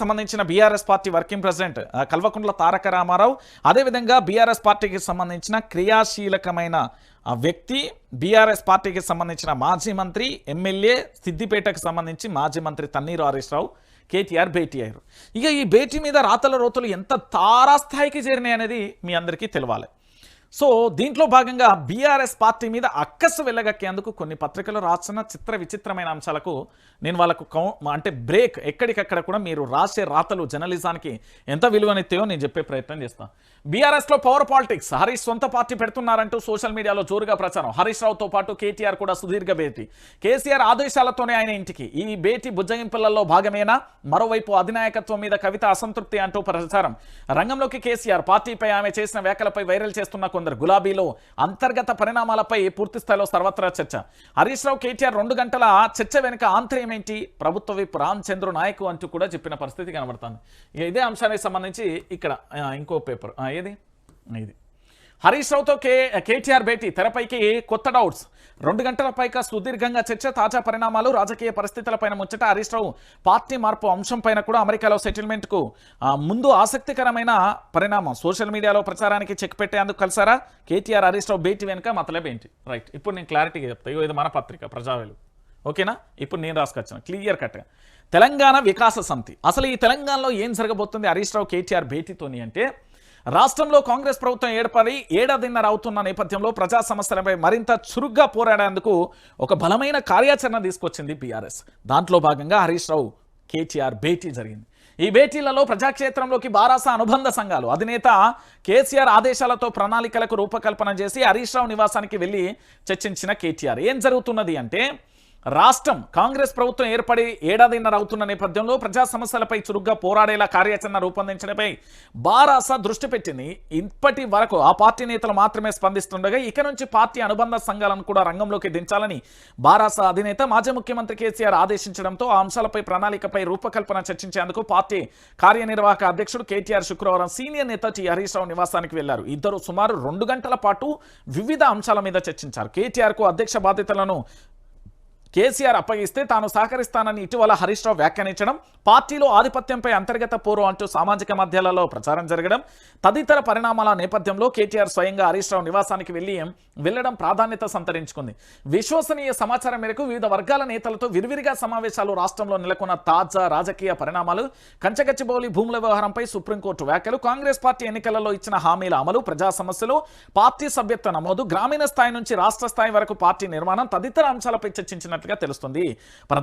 సంబంధించిన BRS party working president Kalvakuntla Taraka Rama Rao. అదేవిధంగా BRS పార్టీకి సంబంధించిన క్రియాశీలకమైన వ్యక్తి బీఆర్ఎస్ పార్టీకి సంబంధించిన మాజీ మంత్రి ఎమ్మెల్యే సిద్దిపేటకు సంబంధించి మాజీ మంత్రి తన్నీరు హరీష్ రావు కేటీఆర్ భేటీ అయ్యారు. ఇక ఈ భేటీ మీద రాతల రోతులు ఎంత తారాస్థాయికి చేరినాయి అనేది మీ అందరికీ తెలియాలి సో దీంట్లో భాగంగా బీఆర్ఎస్ పార్టీ మీద అక్కసు వెళ్ళగక్కేందుకు కొన్ని పత్రికలు రాసిన చిత్ర విచిత్రమైన అంశాలకు నేను వాళ్ళకు కౌ అంటే బ్రేక్ ఎక్కడికక్కడ కూడా మీరు రాసే రాతలు జర్నలిజానికి ఎంత విలువనెత్తాయో నేను చెప్పే ప్రయత్నం చేస్తాను బీఆర్ఎస్లో పవర్ పాలిటిక్స్ హరీష్ సొంత పార్టీ పెడుతున్నారంటూ సోషల్ మీడియాలో జోరుగా ప్రచారం. హరీష్ రావుతో పాటు కేటీఆర్ కూడా సుదీర్ఘ భేటీ. కేసీఆర్ ఆదేశాలతోనే ఆయన ఇంటికి. ఈ భేటీ బుజ్జగింపులలో భాగమేనా? మరోవైపు అధినాయకత్వం మీద కవిత అసంతృప్తి అంటూ ప్రచారం. రంగంలోకి కేసీఆర్ పార్టీపై ఆమె చేసిన వ్యాఖ్యలపై వైరల్ చేస్తున్న కొందరు గులాబీలో అంతర్గత పరిణామాలపై పూర్తి స్థాయిలో సర్వత్రా చర్చ. హరీష్ రావు కేటీఆర్ రెండు గంటల చర్చ వెనుక ఆంతర్యం ఏంటి? ప్రభుత్వ విప్ రామచంద్ర నాయకు అంటూ కూడా చెప్పిన పరిస్థితి కనబడుతుంది. ఇదే అంశానికి సంబంధించి ఇక్కడ ఇంకో పేపర్ ఏది? ఇది. హరీష్ రావుతో కే కేటీఆర్ భేటీ తెరపైకి కొత్త డౌట్స్. రెండు గంటల పైగా సుదీర్ఘంగా చర్చ తాజా పరిణామాలు రాజకీయ పరిస్థితులపైన ముచ్చట. హరీష్ రావు పార్టీ మార్పు అంశంపైన కూడా అమెరికాలో సెటిల్మెంట్కు ముందు ఆసక్తికరమైన పరిణామం. సోషల్ మీడియాలో ప్రచారానికి చెక్ పెట్టేందుకు కలిసారా? కేటీఆర్ హరీష్ రావు భేటీ వెనుక మతలబ్ ఏంటి? రైట్. ఇప్పుడు నేను క్లారిటీగా చెప్తాను ఇది మన పత్రిక ప్రజావేలు. ఓకేనా? ఇప్పుడు నేను రాసుకొచ్చాను. క్లియర్ కట్గా. తెలంగాణ వికాస సమితి. అసలు ఈ తెలంగాణలో ఏం జరగబోతుంది? హరీష్ రావు కేటీఆర్ భేటీతోని అంటే రాష్ట్రంలో కాంగ్రెస్ ప్రభుత్వం ఏర్పడి ఏడాదిన్నర అవుతున్న నేపథ్యంలో ప్రజా సమస్యలపై మరింత చురుగ్గా పోరాడేందుకు ఒక బలమైన కార్యాచరణ తీసుకొచ్చింది బీఆర్ఎస్. దాంట్లో భాగంగా హరీష్ రావు కేటీఆర్ భేటీ జరిగింది. ఈ భేటీలలో ప్రజాక్షేత్రంలోకి బారాస అనుబంధ సంఘాలు అధినేత కేసీఆర్ ఆదేశాలతో ప్రణాళికలకు రూపకల్పన చేసి హరీష్ రావు నివాసానికి వెళ్ళి చర్చించిన కేటీఆర్. ఏం జరుగుతున్నది అంటే రాష్ట్రం కాంగ్రెస్ ప్రభుత్వం ఏర్పడి ఏడాదిన్నర అవుతున్న నేపథ్యంలో ప్రజా సమస్యలపై చురుగ్గా పోరాడేలా కార్యాచరణ రూపొందించడంపై బారాస దృష్టి పెట్టింది. ఇప్పటి వరకు ఆ పార్టీ నేతలు మాత్రమే స్పందిస్తుండగా ఇక నుంచి పార్టీ అనుబంధ సంఘాలను కూడా రంగంలోకి దించాలని బారాస అధినేత మాజీ ముఖ్యమంత్రి కేసీఆర్ ఆదేశించడంతో ఆ అంశాలపై ప్రణాళికపై రూపకల్పన చర్చించేందుకు పార్టీ కార్యనిర్వాహక అధ్యక్షుడు కేటీఆర్ శుక్రవారం సీనియర్ నేత టి. హరీష్ రావు నివాసానికి వెళ్ళారు. ఇద్దరు సుమారు రెండు గంటల పాటు వివిధ అంశాల మీద చర్చించారు. కేటీఆర్కు అధ్యక్ష బాధ్యతలను కేసీఆర్ అప్పగిస్తే తాను సహకరిస్తానని ఇటీవల హరీష్ రావు వ్యాఖ్యానించడం పార్టీలో ఆధిపత్యంపై అంతర్గత పోరు అంటూ సామాజిక మాధ్యమాలలో ప్రచారం జరగడం తదితర పరిణామాల నేపథ్యంలో కేటీఆర్ స్వయంగా హరీష్ రావు నివాసానికి వెళ్ళి వెళ్ళడం ప్రాధాన్యత సంతరించుకుంది. విశ్వసనీయ సమాచారం మేరకు వివిధ వర్గాల నేతలతో విరివిరిగా సమావేశాలు రాష్ట్రంలో నెలకొన్న తాజా రాజకీయ పరిణామాలు కంచగచ్చిబౌలి భూముల వ్యవహారంపై సుప్రీంకోర్టు వ్యాఖ్యలు కాంగ్రెస్ పార్టీ ఎన్నికలలో ఇచ్చిన హామీల అమలు ప్రజా సమస్యలు పార్టీ సభ్యత్వ నమోదు గ్రామీణ స్థాయి నుంచి రాష్ట్ర స్థాయి వరకు పార్టీ నిర్మాణం తదితర అంశాలపై చర్చించినట్లుగా తెలుస్తుంది. ప్రధాన